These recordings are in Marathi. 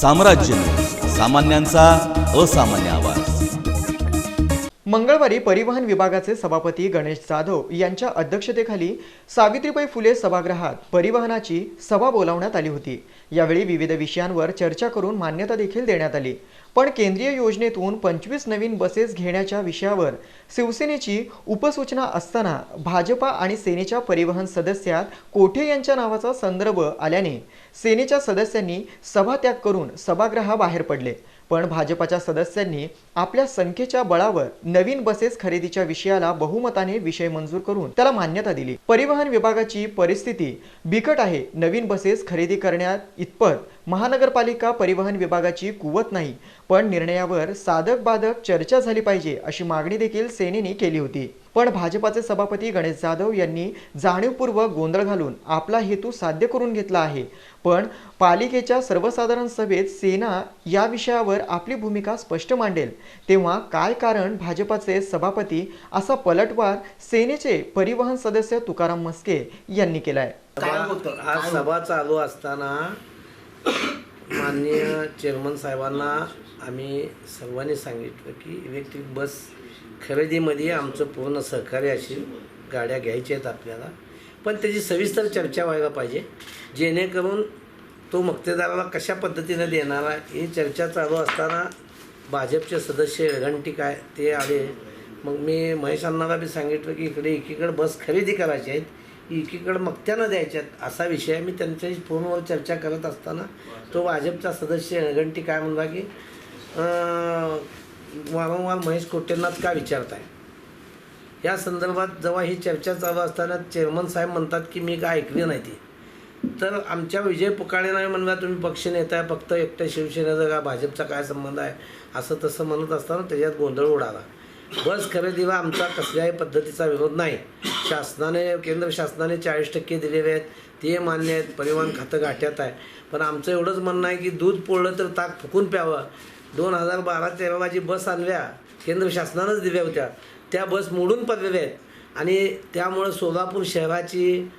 साम्राज्य सामान्यांचा असामान्य आवाज. मंगळवारी परिवहन विभागाचे सभापती गणेश जाधव यांच्या अध्यक्षतेखाली सावित्रीबाई फुले सभागृहात परिवहनाची सभा बोलावण्यात आली होती. यावेळी विविध विषयांवर चर्चा करून मान्यता देखील देण्यात आली. पण केंद्रीय योजनेतून पंचवीस नवीन बसेस घेण्याच्या विषयावर शिवसेनेची उपसूचना असताना भाजपा आणि सेनेच्या परिवहन सदस्यात कोठे यांच्या नावाचा संदर्भ आल्याने सेनेच्या सदस्यांनी सभात्याग करून सभागृहाबाहेर पडले. पण भाजपाच्या सदस्यांनी आपल्या संख्येच्या बळावर नवीन बसेस खरेदीच्या विषयाला बहुमताने विषय मंजूर करून त्याला मान्यता दिली. परिवहन विभागाची परिस्थिती बिकट आहे. नवीन बसेस खरेदी करण्यात इतपत महानगरपालिका परिवहन विभागाची कुवत नाही. पण निर्णयावर साधक बाधक चर्चा झाली पाहिजे अशी मागणी देखील सेनेने केली होती. पण भाजपाचे सभापती गणेश जाधव यांनी जाणीवपूर्वक गोंधळ घालून आपला हेतू साध्य करून घेतला आहे. पण पालिकेच्या सर्वसाधारण सभेत सेना या विषयावर आपली भूमिका स्पष्ट मांडेल. तेव्हा काय कारण भाजपाचे सभापती असा पलटवार सेनेचे परिवहन सदस्य तुकाराम मस्के यांनी केलाय? काय होतं? आज सभा चालू असताना माननीय चेअरमन साहेबांना आम्ही सर्वांनी सांगितलं की इलेक्ट्रिक बस खरेदीमध्ये आमचं पूर्ण सहकार्य असेल गाड्या घ्यायच्या आहेत आपल्याला. पण त्याची सविस्तर चर्चा व्हायला पाहिजे जेणेकरून तो मक्तेदाराला कशा पद्धतीनं देणार आहे ही चर्चा चालू असताना भाजपचे सदस्य घंटी काय ते आले. मग मी महेश अण्णाला बी सांगितलं की इकडे एकीकडे बस खरेदी करायची आहेत एकीकडे मक्त्यानं द्यायच्यात असा विषय मी त्यांच्याशी फोनवर चर्चा करत असताना तो भाजपचा सदस्य घंटी काय म्हणला की वारंवार महेश कोटेंनाच का विचारताय? या संदर्भात जेव्हा ही चर्चा चालू असताना चेअरमन साहेब म्हणतात की मी काय ऐकली नाही ती? तर आमच्या विजय पुकाळेनं म्हणला तुम्ही पक्ष नेता आहे फक्त एकट्या शिवसेनेचा का भाजपचा काय संबंध आहे? असं तसं म्हणत असताना त्याच्यात गोंधळ उडाला. बस खरेदीला आमचा कसल्याही पद्धतीचा विरोध नाही. शासनाने केंद्र शासनाने चाळीस टक्के दिलेले आहेत. ते मान्य आहेत. परिवहन खातं गाठ्यात आहे. पण आमचं एवढंच म्हणणं आहे की दूध पोळलं तर ताक फुकून प्यावं. दोन हजार बारा तेराला जी बस आणल्या केंद्र शासनानंच दिल्या होत्या. त्या बस मोडून पडलेल्या आहेत. आणि त्यामुळं सोलापूर शहराची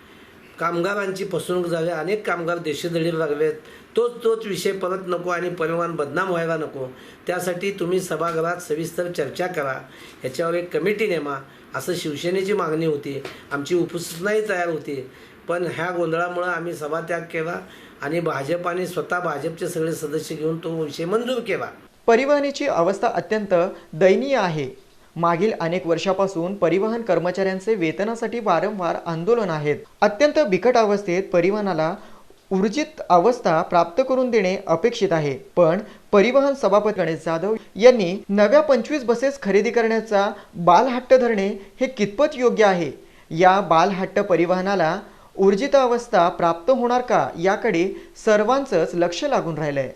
कामगारांची फसवणूक झाली अनेक कामगार देशदडी लागलेत तोच तोच विषय परत नको आणि परिवहन बदनाम व्हायला नको. त्यासाठी तुम्ही सभागृहात सविस्तर चर्चा करा. ह्याच्यावर एक कमिटी नेमा असं शिवसेनेची मागणी होती. आमची उपसूचनाही तयार होती. पण ह्या गोंधळामुळं आम्ही सभात्याग केला आणि भाजपाने स्वतः भाजपचे सगळे सदस्य घेऊन तो विषय मंजूर केला. परिवहनाची अवस्था अत्यंत दयनीय आहे. मागील अनेक वर्षापासून परिवहन कर्मचाऱ्यांचे वेतनासाठी वारंवार आंदोलन आहेत. अत्यंत बिकट अवस्थेत परिवहनाला ऊर्जित अवस्था प्राप्त करून देणे अपेक्षित आहे. पण परिवहन सभापती गणेश जाधव यांनी नव्या पंचवीस बसेस खरेदी करण्याचा बालहट्ट धरणे हे कितपत योग्य आहे? या बालहट्ट परिवहनाला ऊर्जित अवस्था प्राप्त होणार का? याकडे सर्वांचंच लक्ष लागून राहिलंय.